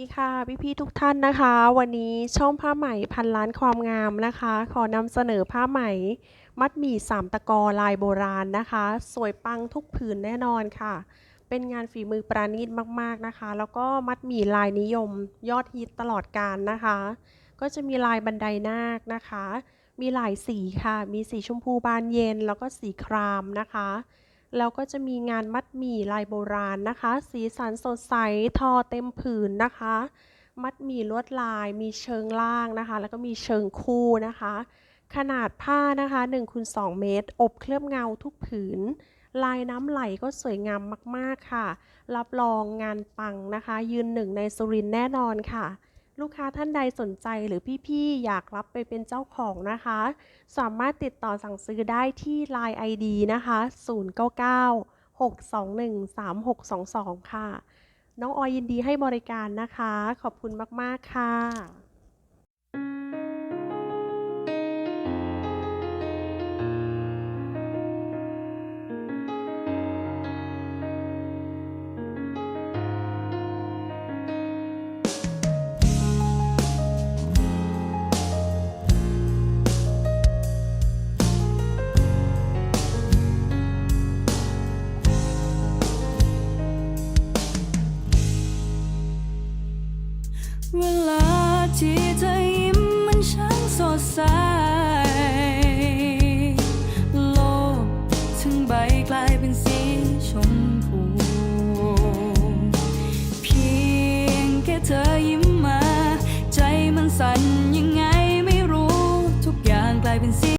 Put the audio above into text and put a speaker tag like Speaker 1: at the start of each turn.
Speaker 1: ดีค่ะพี่ๆทุกท่านนะคะ วันนี้ช่องผ้าไหมพันล้านความงามนะคะ ขอนำเสนอผ้าไหม มัดหมี่สามตะกอลายโบราณนะคะ สวยปังทุกผืนแน่นอนค่ะ เป็นงานฝีมือประณีตมากๆนะคะ แล้วก็มัดหมี่ลายนิยม ยอดฮิตตลอดกาลนะคะ ก็จะมีลายบันไดนาคนะคะ มีหลายสีค่ะ มีสีชมพูบานเย็น แล้วก็สีครามนะคะ แล้วก็จะมีงานมัดหมี่ลายโบราณนะคะ สีสันสดใสทอเต็มผืนนะคะ มัดหมี่ลวดลายมีเชิงล่างนะคะ แล้วก็มีเชิงคู่นะคะ ขนาดผ้านะคะ1คูณ2เมตร อบเคลือบเงาทุกผืน ลายน้ำไหลก็สวยงามมากๆค่ะ รับรองงานปังนะคะ ยืนหนึ่งในสุรินแน่นอนค่ะ ลูกค้าท่านใดสนใจหรือพี่ๆ อยากรับไปเป็นเจ้าของนะคะ สามารถติดต่อสั่งซื้อได้ที่ Line ID นะคะ 099 621 3622 ค่ะ น้องออยยินดีให้บริการนะคะ ขอบคุณมาก ๆ ค่ะ
Speaker 2: เวลาที่เธอยิ้มมันช่างสดใส โลกทั้งใบกลายเป็นสีชม